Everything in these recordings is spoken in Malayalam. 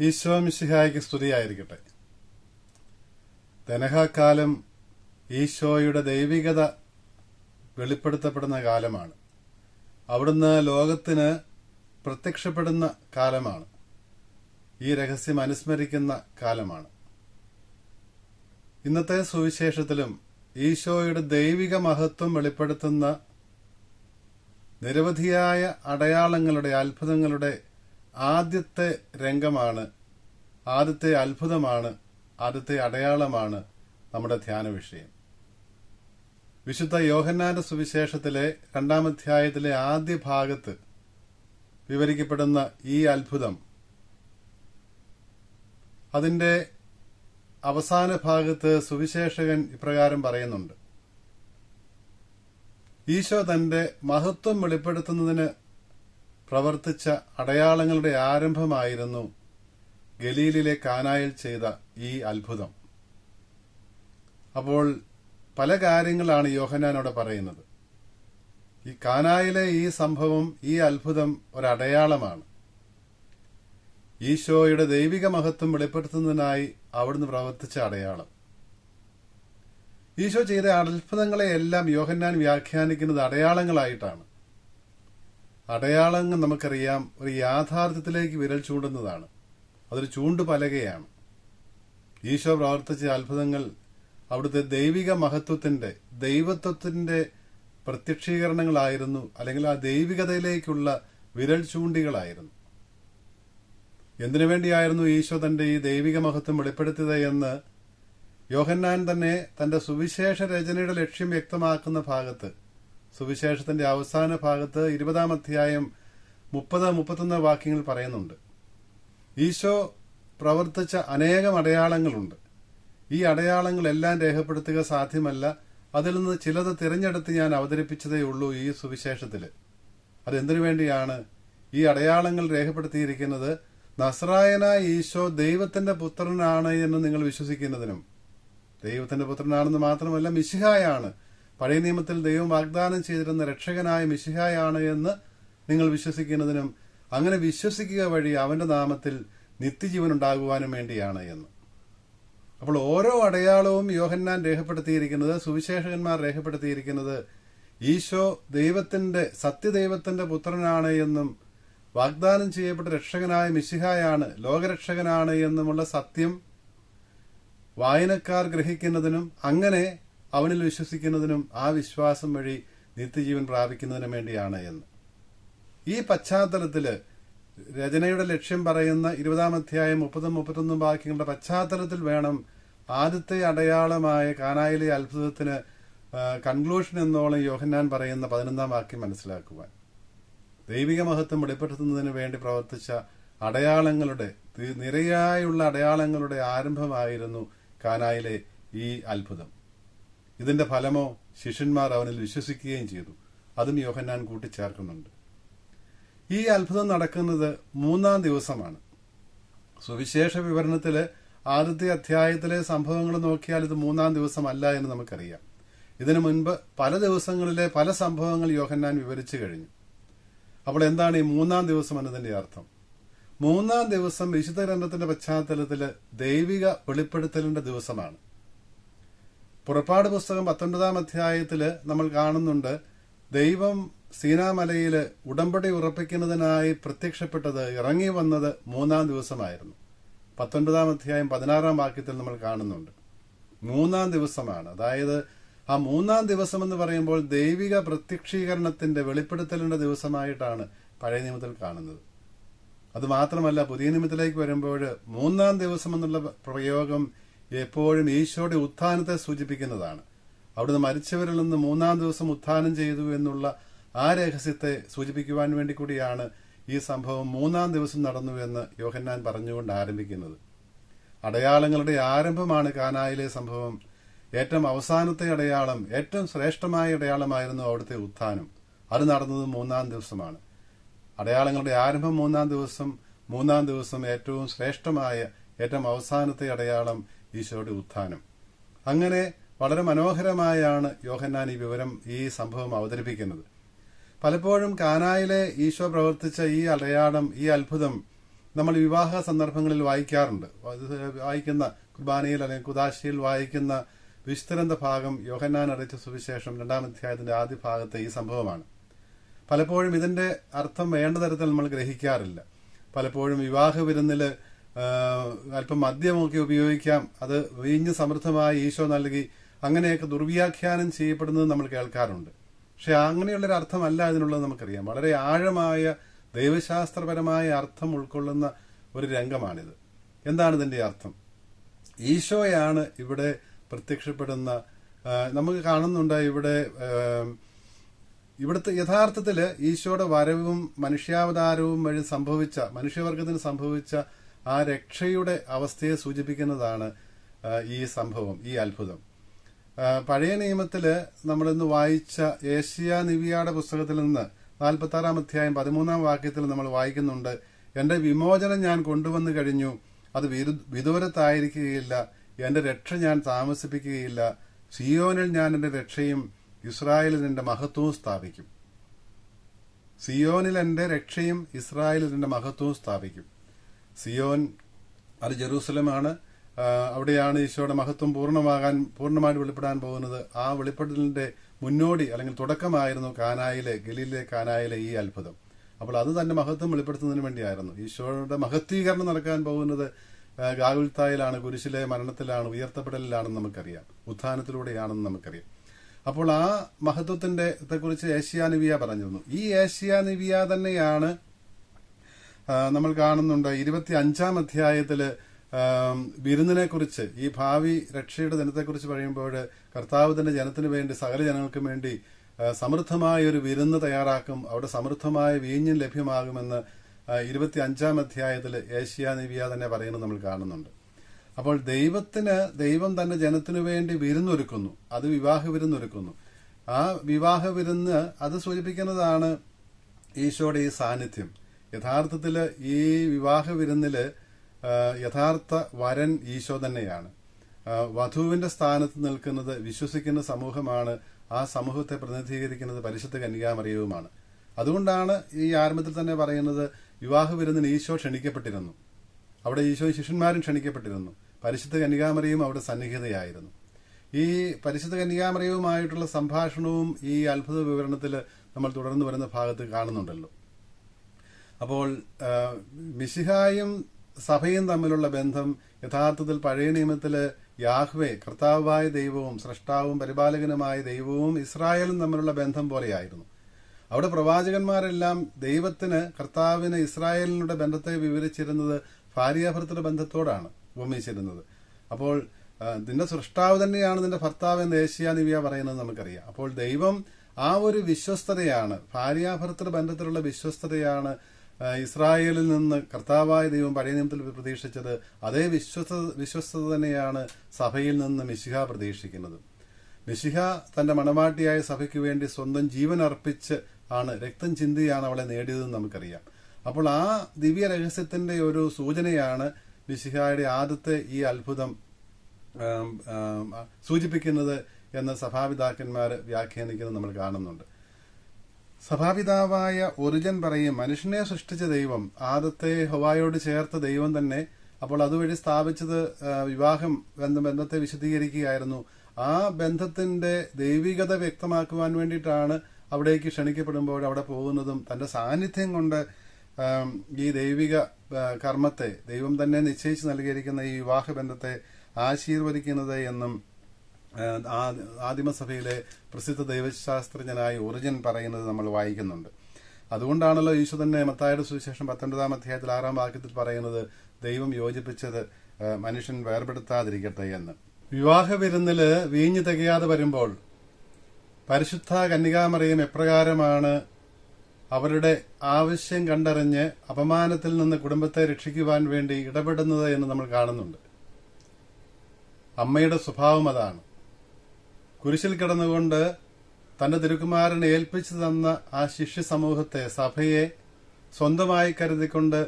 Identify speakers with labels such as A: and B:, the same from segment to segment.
A: ഈശോ മിശിഹായ്ക്ക് സ്തുതിയായിരിക്കട്ടെ. ദനഹാക്കാലം ഈശോയുടെ ദൈവികത വെളിപ്പെടുത്തപ്പെടുന്ന കാലമാണ്. അവിടുന്ന് ലോകത്തിന് പ്രത്യക്ഷപ്പെടുന്ന കാലമാണ്. ഈ രഹസ്യം അനുസ്മരിക്കുന്ന കാലമാണ്. ഇന്നത്തെ സുവിശേഷത്തിലും ഈശോയുടെ ദൈവിക മഹത്വം വെളിപ്പെടുത്തുന്ന നിരവധിയായ അടയാളങ്ങളുടെ അത്ഭുതങ്ങളുടെ ആദ്യത്തെ രംഗമാണ് ആദ്യത്തെ അത്ഭുതമാണ് ആദ്യത്തെ അടയാളമാണ് നമ്മുടെ ധ്യാന വിഷയം. വിശുദ്ധ യോഹന്നാന്റെ സുവിശേഷത്തിലെ രണ്ടാമധ്യായത്തിലെ ആദ്യ ഭാഗത്ത് വിവരിക്കപ്പെടുന്ന ഈ അത്ഭുതം അതിന്റെ അവസാന ഭാഗത്ത് സുവിശേഷകൻ ഇപ്രകാരം പറയുന്നുണ്ട്. ഈശോ തന്റെ മഹത്വം വെളിപ്പെടുത്തുന്നതിന് പ്രവർത്തിച്ച അടയാളങ്ങളുടെ ആരംഭമായിരുന്നു ഗലീലിലെ കാനായിൽ ചെയ്ത ഈ അത്ഭുതം. അപ്പോൾ പല കാര്യങ്ങളാണ് യോഹനാനോട് പറയുന്നത്. ഈ കാനായിലെ ഈ സംഭവം ഈ അത്ഭുതം ഒരടയാളമാണ്. ഈശോയുടെ ദൈവിക മഹത്വം വെളിപ്പെടുത്തുന്നതിനായി അവിടുന്ന് പ്രവർത്തിച്ച അടയാളം. ഈശോ ചെയ്ത അത്ഭുതങ്ങളെയെല്ലാം യോഹന്നാൻ വ്യാഖ്യാനിക്കുന്നത് അടയാളങ്ങളായിട്ടാണ്. അടയാളങ്ങൾ നമുക്കറിയാം ഒരു യാഥാർത്ഥ്യത്തിലേക്ക് വിരൽ ചൂണ്ടുന്നതാണ്. അതൊരു ചൂണ്ടുപലകയാണ് ഈശോ പ്രവർത്തിച്ച അത്ഭുതങ്ങൾ അവിടുത്തെ ദൈവിക മഹത്വത്തിന്റെ ദൈവത്വത്തിന്റെ പ്രത്യക്ഷീകരണങ്ങളായിരുന്നു അല്ലെങ്കിൽ ആ ദൈവികതയിലേക്കുള്ള വിരൽ ചൂണ്ടികളായിരുന്നു. എന്തിനു വേണ്ടിയായിരുന്നു ഈശോ തന്റെ ഈ ദൈവിക മഹത്വം വെളിപ്പെടുത്തിയത് എന്ന് യോഹന്നാൻ തന്നെ തന്റെ സുവിശേഷ രചനയുടെ ലക്ഷ്യം വ്യക്തമാക്കുന്ന ഭാഗത്ത് സുവിശേഷത്തിന്റെ അവസാന ഭാഗത്ത് ഇരുപതാം അധ്യായം മുപ്പത് മുപ്പത്തൊന്ന് വാക്യങ്ങൾ പറയുന്നുണ്ട്. ഈശോ പ്രവർത്തിച്ച അനേകം അടയാളങ്ങളുണ്ട്. ഈ അടയാളങ്ങളെല്ലാം രേഖപ്പെടുത്തുക സാധ്യമല്ല. അതിൽ നിന്ന് ചിലത് തിരഞ്ഞെടുത്ത് ഞാൻ അവതരിപ്പിച്ചതേ ഉള്ളൂ ഈ സുവിശേഷത്തിൽ. അതെന്തിനു വേണ്ടിയാണ് ഈ അടയാളങ്ങൾ രേഖപ്പെടുത്തിയിരിക്കുന്നത്? നസ്രായനായ ഈശോ ദൈവത്തിന്റെ പുത്രനാണ് എന്ന് നിങ്ങൾ വിശ്വസിക്കുന്നതിനും. ദൈവത്തിന്റെ പുത്രനാണെന്ന് മാത്രമല്ല മിശിഹായാണ്. പഴയ നിയമത്തിൽ ദൈവം വാഗ്ദാനം ചെയ്തിരുന്ന രക്ഷകനായ മിശിഹായാണ് എന്ന് നിങ്ങൾ വിശ്വസിക്കുന്നതിനും അങ്ങനെ വിശ്വസിക്കുക വഴി അവന്റെ നാമത്തിൽ നിത്യജീവൻ ഉണ്ടാകുവാനും വേണ്ടിയാണ് എന്ന്. അപ്പോൾ ഓരോ അടയാളവും യോഹന്നാൻ രേഖപ്പെടുത്തിയിരിക്കുന്നത് സുവിശേഷകന്മാർ രേഖപ്പെടുത്തിയിരിക്കുന്നത് ഈശോ ദൈവത്തിന്റെ സത്യദൈവത്തിന്റെ പുത്രനാണ് എന്നും വാഗ്ദാനം ചെയ്യപ്പെട്ട രക്ഷകനായ മിശിഹായാണ് ലോകരക്ഷകനാണ് എന്നുമുള്ള സത്യം വായനക്കാർ ഗ്രഹിക്കുന്നതിനും അങ്ങനെ അവനിൽ വിശ്വസിക്കുന്നതിനും ആ വിശ്വാസം വഴി നിത്യജീവൻ പ്രാപിക്കുന്നതിനും വേണ്ടിയാണ് എന്ന്. ഈ പശ്ചാത്തലത്തിൽ രചനയുടെ ലക്ഷ്യം പറയുന്ന ഇരുപതാം അധ്യായം മുപ്പതും മുപ്പത്തൊന്നും വാക്യങ്ങളുടെ പശ്ചാത്തലത്തിൽ വേണം ആദ്യത്തെ അടയാളമായ കാനായിലെ അത്ഭുതത്തിന് കൺക്ലൂഷൻ എന്നോളം യോഹന്നാൻ പറയുന്ന പതിനൊന്നാം വാക്യം മനസ്സിലാക്കുവാൻ. ദൈവിക മഹത്വം വെളിപ്പെടുത്തുന്നതിന് വേണ്ടി പ്രവർത്തിച്ച അടയാളങ്ങളുടെ നിരയായുള്ള അടയാളങ്ങളുടെ ആരംഭമായിരുന്നു കാനായിലെ ഈ അത്ഭുതം. ഇതിന്റെ ഫലമോ ശിഷ്യന്മാർ അവനിൽ വിശ്വസിക്കുകയും ചെയ്തു. അതും യോഹന്നാൻ കൂട്ടിച്ചേർക്കുന്നുണ്ട്. ഈ അത്ഭുതം നടക്കുന്നത് മൂന്നാം ദിവസമാണ്. സുവിശേഷ വിവരണത്തിൽ ആദ്യത്തെ അധ്യായത്തിലെ സംഭവങ്ങൾ നോക്കിയാൽ ഇത് മൂന്നാം ദിവസമല്ല എന്ന് നമുക്കറിയാം. ഇതിനു മുൻപ് പല ദിവസങ്ങളിലെ പല സംഭവങ്ങൾ യോഹന്നാൻ വിവരിച്ചു കഴിഞ്ഞു. അപ്പോൾ എന്താണ് ഈ മൂന്നാം ദിവസം എന്നതിന്റെ അർത്ഥം? മൂന്നാം ദിവസം വിശുദ്ധ ഗ്രന്ഥത്തിന്റെ പശ്ചാത്തലത്തിൽ ദൈവിക വെളിപ്പെടുത്തലിന്റെ ദിവസമാണ്. പുറപ്പാട് പുസ്തകം പത്തൊൻപതാം അധ്യായത്തിൽ നമ്മൾ കാണുന്നുണ്ട് ദൈവം സീനാമലയിൽ ഉടമ്പടി ഉറപ്പിക്കുന്നതിനായി പ്രത്യക്ഷപ്പെട്ടത് ഇറങ്ങി വന്നത് മൂന്നാം ദിവസമായിരുന്നു. പത്തൊൻപതാം അധ്യായം പതിനാറാം വാക്യത്തിൽ നമ്മൾ കാണുന്നുണ്ട്. മൂന്നാം ദിവസമാണ്. അതായത് ആ മൂന്നാം ദിവസം എന്ന് പറയുമ്പോൾ ദൈവിക പ്രത്യക്ഷീകരണത്തിന്റെ വെളിപ്പെടുത്തലിന്റെ ദിവസമായിട്ടാണ് പഴയ നിയമത്തിൽ കാണുന്നത്. അത് മാത്രമല്ല പുതിയ നിയമത്തിലേക്ക് വരുമ്പോൾ മൂന്നാം ദിവസം എന്നുള്ള പ്രയോഗം എപ്പോഴും ഈശോയുടെ ഉത്ഥാനത്തെ സൂചിപ്പിക്കുന്നതാണ്. അവിടുന്ന് മരിച്ചവരിൽ നിന്ന് മൂന്നാം ദിവസം ഉത്ഥാനം ചെയ്തു എന്നുള്ള ആ രഹസ്യത്തെ സൂചിപ്പിക്കുവാൻ വേണ്ടി കൂടിയാണ് ഈ സംഭവം മൂന്നാം ദിവസം നടന്നു എന്ന് യോഹന്നാൻ പറഞ്ഞുകൊണ്ട് ആരംഭിക്കുന്നത്. അടയാളങ്ങളുടെ ആരംഭമാണ് കാനായിലെ സംഭവം. ഏറ്റവും അവസാനത്തെ അടയാളം ഏറ്റവും ശ്രേഷ്ഠമായ അടയാളമായിരുന്നു അവിടുത്തെ ഉത്ഥാനം. അത് നടന്നത് മൂന്നാം ദിവസമാണ്. അടയാളങ്ങളുടെ ആരംഭം മൂന്നാം ദിവസം മൂന്നാം ദിവസം ഏറ്റവും ശ്രേഷ്ഠമായ ഏറ്റവും അവസാനത്തെ അടയാളം ഈശോയുടെ ഉത്ഥാനം. അങ്ങനെ വളരെ മനോഹരമായാണ് യോഹന്നാൻ ഈ വിവരം ഈ സംഭവം അവതരിപ്പിക്കുന്നത്. പലപ്പോഴും കാനായിലെ ഈശോ പ്രവർത്തിച്ച ഈ അടയാളം ഈ അത്ഭുതം നമ്മൾ വിവാഹ സന്ദർഭങ്ങളിൽ വായിക്കാറുണ്ട്. വായിക്കുന്ന കുർബാനയിൽ അല്ലെങ്കിൽ കുദാശിയിൽ വായിക്കുന്ന വിസ്തരന്ത ഭാഗം യോഹന്നാൻ അറിയിച്ച സുവിശേഷം രണ്ടാം അധ്യായത്തിന്റെ ആദ്യ ഭാഗത്തെ ഈ സംഭവമാണ്. പലപ്പോഴും ഇതിന്റെ അർത്ഥം വേണ്ട തരത്തിൽ നമ്മൾ ഗ്രഹിക്കാറില്ല. പലപ്പോഴും വിവാഹ വിരുന്നിൽ അല്പം മദ്യമൊക്കെ ഉപയോഗിക്കാം. അത് വീഞ്ഞ് സമൃദ്ധമായി ഈശോ നൽകി. അങ്ങനെയൊക്കെ ദുർവ്യാഖ്യാനം ചെയ്യപ്പെടുന്നത് നമ്മൾ കേൾക്കാറുണ്ട്. പക്ഷെ അങ്ങനെയുള്ളൊരു അർത്ഥമല്ല അതിനുള്ളത് നമുക്കറിയാം. വളരെ ആഴമായ ദൈവശാസ്ത്രപരമായ അർത്ഥം ഉൾക്കൊള്ളുന്ന ഒരു രംഗമാണിത്. എന്താണ് ഇതിന്റെ അർത്ഥം? ഈശോയാണ് ഇവിടെ പ്രത്യക്ഷപ്പെടുന്ന നമുക്ക് കാണുന്നുണ്ട് ഇവിടെ ഇവിടുത്തെ യഥാർത്ഥത്തിൽ ഈശോയുടെ വരവും മനുഷ്യാവതാരവും വഴി സംഭവിച്ച മനുഷ്യവർഗത്തിന് സംഭവിച്ച ആ രക്ഷയുടെ അവസ്ഥയെ സൂചിപ്പിക്കുന്നതാണ് ഈ സംഭവം ഈ അത്ഭുതം. പഴയ നിയമത്തിൽ നമ്മളിന്ന് വായിച്ച ഏഷ്യ നിവിയാടെ പുസ്തകത്തിൽ നിന്ന് നാൽപ്പത്തി ആറാം അധ്യായം പതിമൂന്നാം വാക്യത്തിൽ നമ്മൾ വായിക്കുന്നുണ്ട് എന്റെ വിമോചനം ഞാൻ കൊണ്ടുവന്നു കഴിഞ്ഞു അത് വിദൂരത്തായിരിക്കുകയില്ല എന്റെ രക്ഷ ഞാൻ താമസിപ്പിക്കുകയില്ല സിയോനിൽ ഞാൻ എന്റെ രക്ഷയും ഇസ്രായേലിൽ എന്റെ മഹത്വവും സ്ഥാപിക്കും. സിയോനിൽ എന്റെ രക്ഷയും ഇസ്രായേലിൽ എന്റെ മഹത്വവും സ്ഥാപിക്കും. സിയോൻ അത് ജെറൂസലമാണ്. അവിടെയാണ് ഈശോയുടെ മഹത്വം പൂർണമാകാൻ പൂർണമായിട്ട് വെളിപ്പെടാൻ പോകുന്നത്. ആ വെളിപ്പെടലിന്റെ മുന്നോടി അല്ലെങ്കിൽ തുടക്കമായിരുന്നു കാനായിലെ ഗലീലിലെ കാനായിലെ ഈ അത്ഭുതം. അപ്പോൾ അത് തന്നെ മഹത്വം വെളിപ്പെടുത്തുന്നതിന് വേണ്ടിയായിരുന്നു. ഈശോയുടെ മഹത്വീകരണം നടക്കാൻ പോകുന്നത് ഗാഗുൽത്തായിലാണ് കുരിശിലെ മരണത്തിലാണ് ഉയർത്തപ്പെടലിലാണെന്ന് നമുക്കറിയാം. ഉത്ഥാനത്തിലൂടെയാണെന്ന് നമുക്കറിയാം. അപ്പോൾ ആ മഹത്വത്തിന്റെ കുറിച്ച് ഏഷ്യാനിവിയ പറഞ്ഞിരുന്നു ഈ ഏഷ്യാനിവിയ തന്നെയാണ് നമ്മൾ കാണുന്നുണ്ട് ഇരുപത്തി അഞ്ചാം അധ്യായത്തിൽ വിരുന്നിനെ കുറിച്ച് ഈ ഭാവി രക്ഷയുടെ ദിനത്തെക്കുറിച്ച് പറയുമ്പോൾ കർത്താവ് തന്റെ ജനത്തിന് വേണ്ടി സകല ജനങ്ങൾക്കും വേണ്ടി സമൃദ്ധമായ ഒരു വിരുന്ന് തയ്യാറാക്കും അവിടെ സമൃദ്ധമായ വീഞ്ഞും ലഭ്യമാകുമെന്ന് ഇരുപത്തി അഞ്ചാം അധ്യായത്തിൽ ഏഷ്യ നിവിയ തന്നെ പറയുന്നത് നമ്മൾ കാണുന്നുണ്ട്. അപ്പോൾ ദൈവത്തിന് ദൈവം തന്നെ ജനത്തിനു വേണ്ടി വിരുന്നൊരുക്കുന്നു അത് വിവാഹ വിരുന്നൊരുക്കുന്നു. ആ വിവാഹ വിരുന്ന് അത് സൂചിപ്പിക്കുന്നതാണ് ഈശോയുടെ ഈ സാന്നിധ്യം. യഥാർത്ഥത്തിൽ ഈ വിവാഹ വിരുന്നിൽ യഥാർത്ഥ വരൻ ഈശോ തന്നെയാണ്. വധുവിന്റെ സ്ഥാനത്ത് നിൽക്കുന്നത് വിശ്വസിക്കുന്ന സമൂഹമാണ് ആ സമൂഹത്തെ പ്രതിനിധീകരിക്കുന്നത് പരിശുദ്ധ കന്യാമറിയവുമാണ് അതുകൊണ്ടാണ് ഈ ആരംഭത്തിൽ തന്നെ പറയുന്നത് വിവാഹ വിരുന്നിന് ഈശോ ക്ഷണിക്കപ്പെട്ടിരുന്നു. അവിടെ ഈശോ ശിഷ്യന്മാരും ക്ഷണിക്കപ്പെട്ടിരുന്നു. പരിശുദ്ധ കന്യകാമറിയും അവിടെ സന്നിഹിതയായിരുന്നു. ഈ പരിശുദ്ധ കന്യകാമറിയവുമായിട്ടുള്ള സംഭാഷണവും ഈ അത്ഭുത വിവരണത്തിൽ നമ്മൾ തുടർന്ന് വരുന്ന ഭാഗത്ത് കാണുന്നുണ്ടല്ലോ. അപ്പോൾ മിശിഹായും സഭയും തമ്മിലുള്ള ബന്ധം യഥാർത്ഥത്തിൽ പഴയ നിയമത്തിൽ യാഹ്വേ കർത്താവായ ദൈവവും സൃഷ്ടാവും പരിപാലകനുമായ ദൈവവും ഇസ്രായേലും തമ്മിലുള്ള ബന്ധം പോലെയായിരുന്നു. അവിടെ പ്രവാചകന്മാരെല്ലാം ദൈവത്തിന് കർത്താവിന് ഇസ്രായേലിനുടെ ബന്ധത്തെ വിവരിച്ചിരുന്നത് ഭാര്യാഭർത്തൃ ബന്ധത്തോടാണ് ഉപമിച്ചിരുന്നത്. അപ്പോൾ നിന്റെ സൃഷ്ടാവ് തന്നെയാണ് നിന്റെ ഭർത്താവ് എന്ന് ഏഷ്യാനിവിയ പറയുന്നത് നമുക്കറിയാം. അപ്പോൾ ദൈവം ആ ഒരു വിശ്വസ്തതയാണ് ഭാര്യാഭർത്തൃ ബന്ധത്തിലുള്ള വിശ്വസ്തതയാണ് ഇസ്രായേലിൽ നിന്ന് കർത്താവായ ദൈവം പഴയ നിയമത്തിൽ പ്രതീക്ഷിച്ചത് അതേ വിശ്വസ വിശ്വസ്തത തന്നെയാണ് സഭയിൽ നിന്ന് മിശിഹ പ്രതീക്ഷിക്കുന്നത്. മിശിഹ തന്റെ മണവാട്ടിയായ സഭയ്ക്ക് വേണ്ടി സ്വന്തം ജീവൻ അർപ്പിച്ച് ആണ് രക്തം ചിന്തിയാണ് അവളെ നേടിയതെന്ന് നമുക്കറിയാം. അപ്പോൾ ആ ദിവ്യ രഹസ്യത്തിന്റെ ഒരു സൂചനയാണ് മിശിഹായുടെ ആദ്യത്തെ ഈ അത്ഭുതം സൂചിപ്പിക്കുന്നത് എന്ന് സഭാപിതാക്കന്മാർ വ്യാഖ്യാനിക്കുന്നത് നമ്മൾ കാണുന്നുണ്ട്. സഭാപിതാവായ ഒറിജൻ പറയും മനുഷ്യനെ സൃഷ്ടിച്ച ദൈവം ആദത്തെ ഹവായോട് ചേർത്ത ദൈവം തന്നെ. അപ്പോൾ അതുവഴി സ്ഥാപിച്ചത് വിവാഹം എന്ന ബന്ധത്തെ വിശദീകരിക്കുകയായിരുന്നു. ആ ബന്ധത്തിന്റെ ദൈവികത വ്യക്തമാക്കുവാൻ വേണ്ടിയിട്ടാണ് അവിടേക്ക് ക്ഷണിക്കപ്പെടുമ്പോൾ അവിടെ പോകുന്നതും തന്റെ സാന്നിധ്യം കൊണ്ട് ഈ ദൈവിക കർമ്മത്തെ ദൈവം തന്നെ നിശ്ചയിച്ച് നൽകിയിരിക്കുന്ന ഈ വിവാഹ ബന്ധത്തെ ആശീർവദിക്കുന്നത് എന്നും ആദിമസഭയിലെ പ്രസിദ്ധ ദൈവശാസ്ത്രജ്ഞനായ ഒറിജിൻ പറയുന്നത് നമ്മൾ വായിക്കുന്നുണ്ട്. അതുകൊണ്ടാണല്ലോ ഈശോ തന്നെ മത്തായുടെ സുവിശേഷം പത്തൊൻപതാം അധ്യായത്തിൽ ആറാം വാക്യത്തിൽ പറയുന്നത് ദൈവം യോജിപ്പിച്ചത് മനുഷ്യൻ വേർപെടുത്താതിരിക്കട്ടെ എന്ന്. വിവാഹ വിരുന്നിൽ വീഞ്ഞു തികയാതെ വരുമ്പോൾ പരിശുദ്ധ കന്യകാമറിയം എപ്രകാരമാണ് അവരുടെ ആവശ്യം കണ്ടറിഞ്ഞ് അപമാനത്തിൽ നിന്ന് കുടുംബത്തെ രക്ഷിക്കുവാൻ വേണ്ടി ഇടപെടുന്നത് എന്ന് നമ്മൾ കാണുന്നുണ്ട്. അമ്മയുടെ സ്വഭാവം അതാണ്. കുരിശിൽ കിടന്നുകൊണ്ട് തന്റെ തിരുക്കുമാരനെ ഏൽപ്പിച്ചു തന്ന ആ ശിഷ്യ സമൂഹത്തെ സഭയെ സ്വന്തമായി കരുതിക്കൊണ്ട്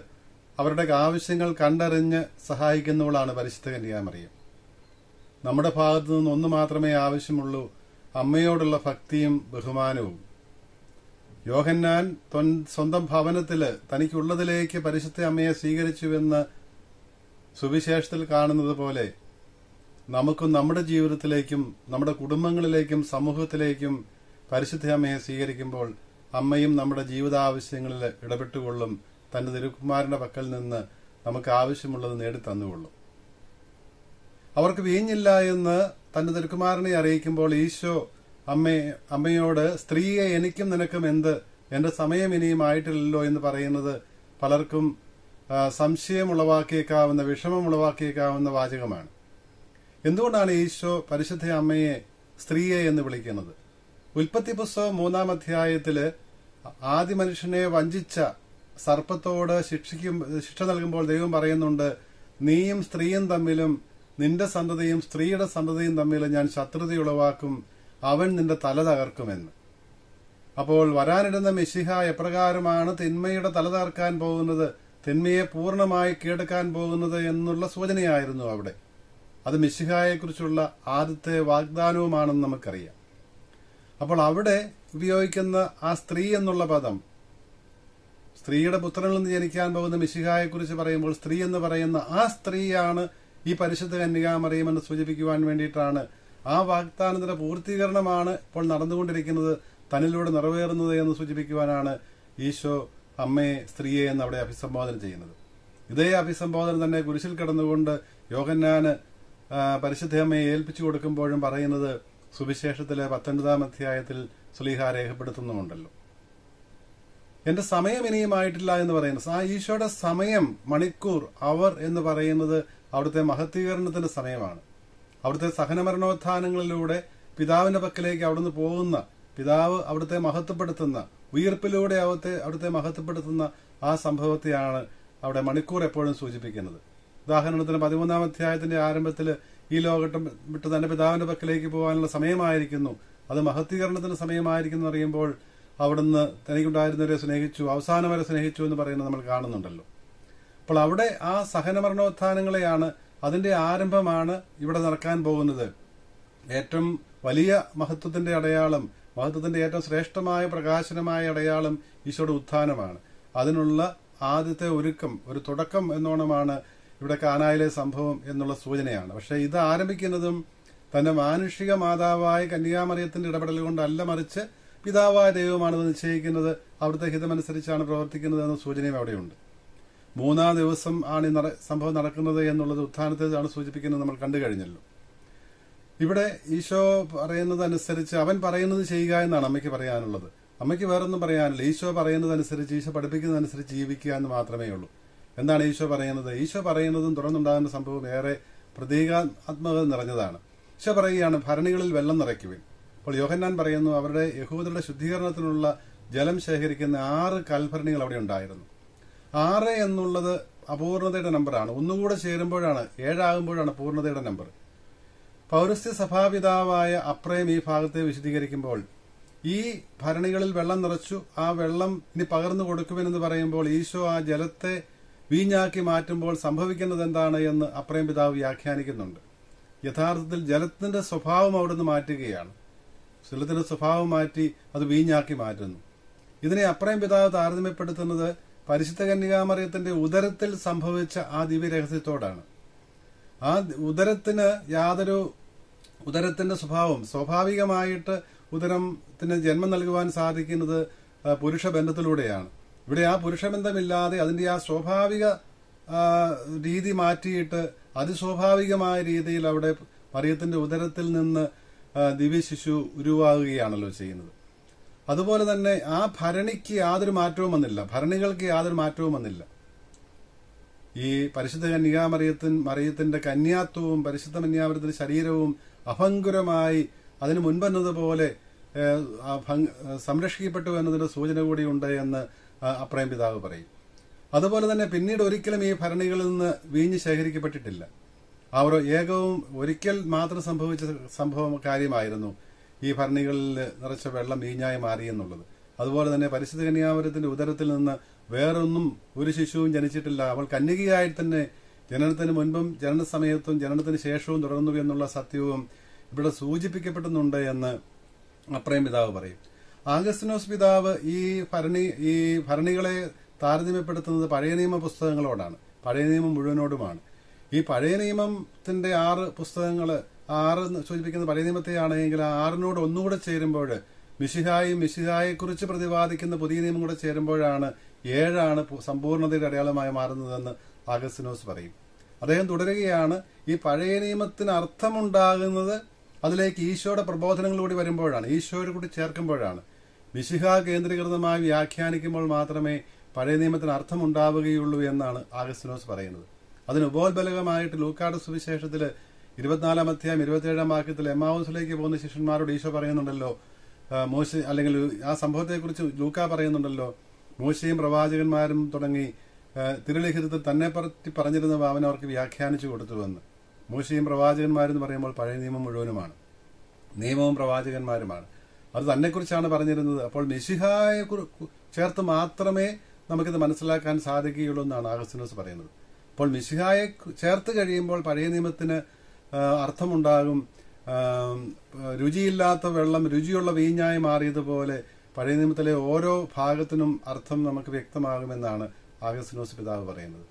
A: അവരുടെ ആവശ്യങ്ങൾ കണ്ടറിഞ്ഞ് സഹായിക്കുന്നവളാണ് പരിശുദ്ധ കന്യാമറിയം. നമ്മുടെ ഭാഗത്തു നിന്ന് ഒന്ന് മാത്രമേ ആവശ്യമുള്ളൂ അമ്മയോടുള്ള ഭക്തിയും ബഹുമാനവും. യോഹന്നാൻ സ്വന്തം ഭവനത്തിൽ തനിക്കുള്ളതിലേക്ക് പരിശുദ്ധ അമ്മയെ സ്വീകരിച്ചുവെന്ന് സുവിശേഷത്തിൽ കാണുന്നത് പോലെ നമുക്കും നമ്മുടെ ജീവിതത്തിലേക്കും നമ്മുടെ കുടുംബങ്ങളിലേക്കും സമൂഹത്തിലേക്കും പരിശുദ്ധ സ്വീകരിക്കുമ്പോൾ അമ്മയും നമ്മുടെ ജീവിതാവശ്യങ്ങളിൽ ഇടപെട്ടുകൊള്ളും തന്റെ തിരുക്കുമാരന്റെ പക്കൽ നിന്ന് നമുക്ക് ആവശ്യമുള്ളത് നേടിത്തന്നുകൊള്ളും അവർക്ക് വീഞ്ഞില്ല എന്ന് തന്റെ തിരുക്കുമാരനെ അറിയിക്കുമ്പോൾ ഈശോ അമ്മയെ അമ്മയോട് സ്ത്രീയെ എനിക്കും നിനക്കും എന്ത്? എന്റെ സമയം ഇനിയും ആയിട്ടില്ലല്ലോ എന്ന് പറയുന്നത് പലർക്കും സംശയം ഉളവാക്കിയേക്കാവുന്ന വിഷമം ഉളവാക്കിയേക്കാവുന്ന വാചകമാണ്. എന്തുകൊണ്ടാണ് ഈശോ പരിശുദ്ധ അമ്മയെ സ്ത്രീയെ എന്ന് വിളിക്കുന്നത്? ഉൽപ്പത്തി പുസ്തകം മൂന്നാം അധ്യായത്തിൽ ആദ്യ മനുഷ്യനെ വഞ്ചിച്ച സർപ്പത്തോട് ശിക്ഷിക്കും ശിക്ഷ നൽകുമ്പോൾ ദൈവം പറയുന്നുണ്ട് നീയും സ്ത്രീയും തമ്മിലും നിന്റെ സന്തതിയും സ്ത്രീയുടെ സന്തതിയും തമ്മിൽ ഞാൻ ശത്രുത ഉളവാക്കും അവൻ നിന്റെ തല തകർക്കുമെന്ന്. അപ്പോൾ വരാനിടുന്ന മെസ്സിഹ എപ്രകാരമാണ് തിന്മയുടെ തല തകർക്കാൻ പോകുന്നത് തിന്മയെ പൂർണമായി കീഴടക്കാൻ പോകുന്നത് എന്നുള്ള സൂചനയായിരുന്നു അവിടെ. അത് മിശിഹായെക്കുറിച്ചുള്ള ആദ്യത്തെ വാഗ്ദാനവുമാണെന്ന് നമുക്കറിയാം. അപ്പോൾ അവിടെ ഉപയോഗിക്കുന്ന ആ സ്ത്രീ എന്നുള്ള പദം സ്ത്രീയുടെ പുത്രനിൽ നിന്ന് ജനിക്കാൻ പോകുന്ന മിശിഹായെക്കുറിച്ച് പറയുമ്പോൾ സ്ത്രീ എന്ന് പറയുന്ന ആ സ്ത്രീയാണ് ഈ പരിശുദ്ധ കന്യകാമറിയുമെന്ന് സൂചിപ്പിക്കുവാൻ വേണ്ടിയിട്ടാണ് ആ വാഗ്ദാനത്തിന്റെ പൂർത്തീകരണമാണ് ഇപ്പോൾ നടന്നുകൊണ്ടിരിക്കുന്നത് തന്നിലൂടെ നിറവേറുന്നത് എന്ന് സൂചിപ്പിക്കുവാനാണ് ഈശോ അമ്മയെ സ്ത്രീയെ എന്ന് അവിടെ അഭിസംബോധന ചെയ്യുന്നത്. ഇതേ അഭിസംബോധന തന്നെ കുരിശിൽ കിടന്നുകൊണ്ട് യോഹന്നാന് ആ, പരിശുദ്ധ അമ്മയെ ഏൽപ്പിച്ചു കൊടുക്കുമ്പോഴും പറയുന്നത് സുവിശേഷത്തിലെ പത്തൊൻപതാം അധ്യായത്തിൽ സുലീഹ രേഖപ്പെടുത്തുന്നുമുണ്ടല്ലോ. എന്റെ സമയം ഇനിയുമായിട്ടില്ല എന്ന് പറയുന്നത് ആ ഈശോയുടെ സമയം മണിക്കൂർ അവർ എന്ന് പറയുന്നത് അവിടുത്തെ മഹത്വീകരണത്തിന്റെ സമയമാണ്. അവിടുത്തെ സഹനമരണോത്ഥാനങ്ങളിലൂടെ പിതാവിന്റെ പക്കലേക്ക് അവിടുന്ന് പോകുന്ന പിതാവ് അവിടുത്തെ മഹത്വപ്പെടുത്തുന്ന ഉയർപ്പിലൂടെ അവിടുത്തെ അവിടുത്തെ മഹത്വപ്പെടുത്തുന്ന ആ സംഭവത്തെയാണ് അവിടെ മണിക്കൂർ എപ്പോഴും സൂചിപ്പിക്കുന്നത്. ഉദാഹരണത്തിന് പതിമൂന്നാം അധ്യായത്തിന്റെ ആരംഭത്തിൽ ഈ ലോകട്ടം വിട്ട് തന്റെ പിതാവിന്റെ പക്കലേക്ക് പോകാനുള്ള സമയമായിരിക്കുന്നു. അത് മഹത്തീകരണത്തിന് സമയമായിരിക്കുന്നു അറിയുമ്പോൾ അവിടുന്ന് തനിക്കുണ്ടായിരുന്നവരെ സ്നേഹിച്ചു അവസാനം വരെ സ്നേഹിച്ചു എന്ന് പറയുന്നത് നമ്മൾ കാണുന്നുണ്ടല്ലോ. അപ്പോൾ അവിടെ ആ സഹനമരണോത്ഥാനങ്ങളെയാണ് അതിന്റെ ആരംഭമാണ് ഇവിടെ നടക്കാൻ പോകുന്നത്. ഏറ്റവും വലിയ മഹത്വത്തിന്റെ അടയാളം മഹത്വത്തിന്റെ ഏറ്റവും ശ്രേഷ്ഠമായ പ്രകാശനമായ അടയാളം ഈശോയുടെ ഉത്ഥാനമാണ്. അതിനുള്ള ആദ്യത്തെ ഒരുക്കം ഒരു തുടക്കം എന്നോണമാണ് ഇവിടെ കാനായിലെ സംഭവം എന്നുള്ള സൂചനയാണ്. പക്ഷെ ഇത് ആരംഭിക്കുന്നതും തന്റെ മാനുഷിക മാതാവായ കന്യാമറിയത്തിന്റെ ഇടപെടൽ കൊണ്ടല്ല മറിച്ച് പിതാവായ ദൈവമാണെന്ന് നിശ്ചയിക്കുന്നത്. അവിടുത്തെ ഹിതമനുസരിച്ചാണ് പ്രവർത്തിക്കുന്നത് എന്ന സൂചനയും അവിടെയുണ്ട്. മൂന്നാം ദിവസം ആണ് ഈ സംഭവം നടക്കുന്നത് എന്നുള്ളത് ഉത്ഥാനത്തെയാണ് സൂചിപ്പിക്കുന്നത് നമ്മൾ കണ്ടു കഴിഞ്ഞല്ലോ. ഇവിടെ ഈശോ പറയുന്നത് അനുസരിച്ച് അവൻ പറയുന്നത് ചെയ്യുക എന്നാണ് അമ്മയ്ക്ക് പറയാനുള്ളത്. അമ്മയ്ക്ക് വേറൊന്നും പറയാനില്ല. ഈശോ പറയുന്നതനുസരിച്ച് ഈശോ പഠിപ്പിക്കുന്നതനുസരിച്ച് ജീവിക്കുക എന്ന് മാത്രമേ ഉള്ളൂ. എന്താണ് ഈശോ പറയുന്നത്? ഈശോ പറയുന്നതും തുടർന്നുണ്ടാകുന്ന സംഭവം ഏറെ പ്രതീകാത്മകത നിറഞ്ഞതാണ്. ഈശോ പറയുകയാണ് ഭരണികളിൽ വെള്ളം നിറയ്ക്കുവിൻ. അപ്പോൾ യോഹന്നാൻ പറയുന്നു അവരുടെ യഹൂദരുടെ ശുദ്ധീകരണത്തിനുള്ള ജലം ശേഖരിക്കുന്ന ആറ് കൽഭരണികൾ അവിടെ ഉണ്ടായിരുന്നു. ആറ് എന്നുള്ളത് അപൂർണതയുടെ നമ്പറാണ്. ഒന്നുകൂടെ ചേരുമ്പോഴാണ് ഏഴാകുമ്പോഴാണ് പൂർണതയുടെ നമ്പർ. പൗരസ്ത്യ സഭാപിതാവായ അപ്രയം ഈ ഭാഗത്തെ വിശദീകരിക്കുമ്പോൾ ഈ ഭരണികളിൽ വെള്ളം നിറച്ചു ആ വെള്ളം ഇനി പകർന്നു കൊടുക്കുമെന്ന് പറയുമ്പോൾ ഈശോ ആ ജലത്തെ വീഞ്ഞാക്കി മാറ്റുമ്പോൾ സംഭവിക്കുന്നത് എന്താണ് എന്ന് അപ്രയം പിതാവ് വ്യാഖ്യാനിക്കുന്നുണ്ട്. യഥാർത്ഥത്തിൽ ജലത്തിന്റെ സ്വഭാവം അവിടുന്ന് മാറ്റുകയാണ്. ജലത്തിന്റെ സ്വഭാവം മാറ്റി അത് വീഞ്ഞാക്കി മാറ്റുന്നു. ഇതിനെ അപ്രയം പിതാവ് താരതമ്യപ്പെടുത്തുന്നത് പരിശുദ്ധ കന്യകാമറിയത്തിന്റെ ഉദരത്തിൽ സംഭവിച്ച ആ ദിവ്യരഹസ്യത്തോടാണ്. ആ ഉദരത്തിന് യാതൊരു ഉദരത്തിന്റെ സ്വഭാവം സ്വാഭാവികമായിട്ട് ഉദരത്തിന് ജന്മം നൽകുവാൻ സാധിക്കുന്നത് പുരുഷ ബന്ധത്തിലൂടെയാണ് ഇവിടെ ആ പുരുഷബന്ധമില്ലാതെ അതിന്റെ ആ സ്വാഭാവിക രീതി മാറ്റിയിട്ട് അതിസ്വാഭാവികമായ രീതിയിൽ അവിടെ മറിയത്തിന്റെ ഉദരത്തിൽ നിന്ന് ദിവ്യ ശിശു ഉരുവാകുകയാണല്ലോ ചെയ്യുന്നത്. അതുപോലെ തന്നെ ആ ഭരണിക്ക് യാതൊരു മാറ്റവും വന്നില്ല. ഭരണികൾക്ക് യാതൊരു മാറ്റവും വന്നില്ല. ഈ പരിശുദ്ധ കന്യാമറിയത്തിൻ മറിയത്തിന്റെ കന്യാത്വവും പരിശുദ്ധ കന്യാമറിയത്തിന്റെ ശരീരവും അഭങ്കുരമായി അതിന് മുൻപെന്നതുപോലെ സംരക്ഷിക്കപ്പെട്ടു എന്നതിന്റെ സൂചന കൂടിയുണ്ട് എന്ന് അപ്രയം പിതാവ് പറയും. അതുപോലെ തന്നെ പിന്നീട് ഒരിക്കലും ഈ ഭരണികളിൽ നിന്ന് വീഞ്ഞ് ശേഖരിക്കപ്പെട്ടിട്ടില്ല. അവർ ഏകവും ഒരിക്കൽ മാത്രം സംഭവിച്ച സംഭവം കാര്യമായിരുന്നു ഈ ഭരണികളിൽ നിറച്ച വെള്ളം വീഞ്ഞായി മാറിയെന്നുള്ളത് അതുപോലെ തന്നെ പരിശുദ്ധ കന്യാമരത്തിന്റെ ഉദരത്തിൽ നിന്ന് വേറൊന്നും ഒരു ശിശുവും ജനിച്ചിട്ടില്ല. അവൾ കന്യകയായി തന്നെ ജനനത്തിന് മുൻപും ജനന സമയത്തും ജനനത്തിന് ശേഷവും തുടർന്നു എന്നുള്ള സത്യവും ഇവിടെ സൂചിപ്പിക്കപ്പെടുന്നുണ്ട് എന്ന് അപ്രയം പിതാവ് പറയും. ആഗസ്റ്റിനോസ് പിതാവ് ഈ ഭരണി ഈ ഭരണികളെ താരതമ്യപ്പെടുത്തുന്നത് പഴയ നിയമ പുസ്തകങ്ങളോടാണ്. പഴയ നിയമം മുഴുവനോടുമാണ്. ഈ പഴയ നിയമത്തിന്റെ ആറ് പുസ്തകങ്ങൾ ആറ് സൂചിപ്പിക്കുന്ന പഴയ നിയമത്തെയാണെങ്കിൽ ആ ആറിനോട് ഒന്നുകൂടെ ചേരുമ്പോൾ മിശിഹായും മിശിഹായെ കുറിച്ച് പ്രതിപാദിക്കുന്ന പുതിയ നിയമം കൂടെ ചേരുമ്പോഴാണ് ഏഴാണ് സമ്പൂർണതയുടെ അടയാളമായി മാറുന്നതെന്ന് ആഗസ്റ്റിനോസ് പറയും. അദ്ദേഹം തുടരുകയാണ് ഈ പഴയ നിയമത്തിന് അർത്ഥമുണ്ടാകുന്നത് അതിലേക്ക് ഈശോയുടെ പ്രബോധനങ്ങൾ കൂടി വരുമ്പോഴാണ് ഈശോയുടെ കൂടി ചേർക്കുമ്പോഴാണ്. മിശിഹ കേന്ദ്രീകൃതമായി വ്യാഖ്യാനിക്കുമ്പോൾ മാത്രമേ പഴയ നിയമത്തിന് അർത്ഥമുണ്ടാവുകയുള്ളൂ എന്നാണ് ആഗസ്റ്റിനോസ് പറയുന്നത്. അതിന് ഉപോത്ബലകമായിട്ട് ലൂക്കാട് സുവിശേഷത്തിൽ ഇരുപത്തിനാലാം അധ്യായം ഇരുപത്തിയേഴാം വാക്യത്തിൽ എമാവൂസിലേക്ക് പോകുന്ന ശിഷ്യന്മാരോട് ഈശോ പറയുന്നുണ്ടല്ലോ മോശ അല്ലെങ്കിൽ ആ സംഭവത്തെക്കുറിച്ച് ലൂക്ക പറയുന്നുണ്ടല്ലോ മോശയും പ്രവാചകന്മാരും തുടങ്ങി തിരുലിഖിതത്തിൽ തന്നെ പറ്റി പറഞ്ഞിരുന്നവ അവൻ അവർക്ക് വ്യാഖ്യാനിച്ചു കൊടുത്തുവെന്ന്. മോശയും പ്രവാചകന്മാരെന്ന് പറയുമ്പോൾ പഴയ നിയമം മുഴുവനുമാണ്. നിയമവും പ്രവാചകന്മാരുമാണ്. അത് തന്നെക്കുറിച്ചാണ് പറഞ്ഞിരുന്നത്. അപ്പോൾ മെഷിഹായെ ചേർത്ത് മാത്രമേ നമുക്കിത് മനസ്സിലാക്കാൻ സാധിക്കുകയുള്ളൂ എന്നാണ് ആഗസ്റ്റിനോസ് പറയുന്നത്. അപ്പോൾ മിശിഹായെ ചേർത്ത് കഴിയുമ്പോൾ പഴയ നിയമത്തിന് അർത്ഥമുണ്ടാകും. രുചിയില്ലാത്ത വെള്ളം രുചിയുള്ള വീഞ്ഞായി മാറിയതുപോലെ പഴയ നിയമത്തിലെ ഓരോ ഭാഗത്തിനും അർത്ഥം നമുക്ക് വ്യക്തമാകുമെന്നാണ് ആഗസ്റ്റിനോസ് പിതാവ് പറയുന്നത്.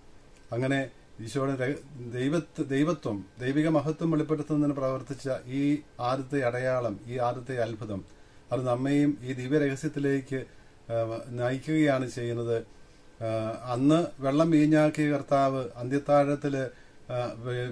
A: അങ്ങനെ ഈശോയുടെ ദൈവത്ത് ദൈവത്വം ദൈവിക മഹത്വം വെളിപ്പെടുത്തുന്നതിന് പ്രവർത്തിച്ച ഈ ആദ്യത്തെ അടയാളം ഈ ആദ്യത്തെ അത്ഭുതം അത് നമ്മയും ഈ ദിവ്യരഹസ്യത്തിലേക്ക് നയിക്കുകയാണ് ചെയ്യുന്നത്. അന്ന് വെള്ളം വീഞ്ഞാക്കിയ കർത്താവ് അന്ത്യത്താഴത്തിൽ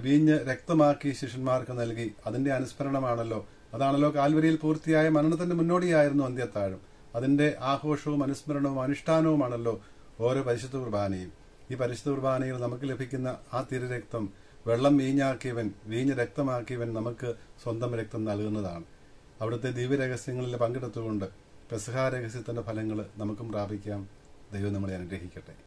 A: വീഞ്ഞ് രക്തമാക്കി ശിഷ്യന്മാർക്ക് നൽകി. അതിന്റെ അനുസ്മരണമാണല്ലോ. അതാണല്ലോ കാൽവരിയിൽ പൂർത്തിയായ മരണത്തിന്റെ മുന്നോടിയായിരുന്നു അന്ത്യത്താഴം. അതിന്റെ ആഘോഷവും അനുസ്മരണവും അനുഷ്ഠാനവുമാണല്ലോ ഓരോ പരിശുദ്ധ കുർബാനയും. ഈ പരിശുദ്ധ കുർബാനയിൽ നമുക്ക് ലഭിക്കുന്ന ആ തിരുരക്തം വെള്ളം വീഞ്ഞാക്കിയവൻ വീഞ്ഞ് രക്തമാക്കിയവൻ നമുക്ക് സ്വന്തം രക്തം നൽകുന്നതാണ്. അവിടുത്തെ ദിവ്യരഹസ്യങ്ങളിൽ പങ്കെടുത്തുകൊണ്ട് പെസഹ രഹസ്യത്തിന്റെ ഫലങ്ങൾ നമുക്കും പ്രാപിക്കാം. ദൈവം നമ്മളെ അനുഗ്രഹിക്കട്ടെ.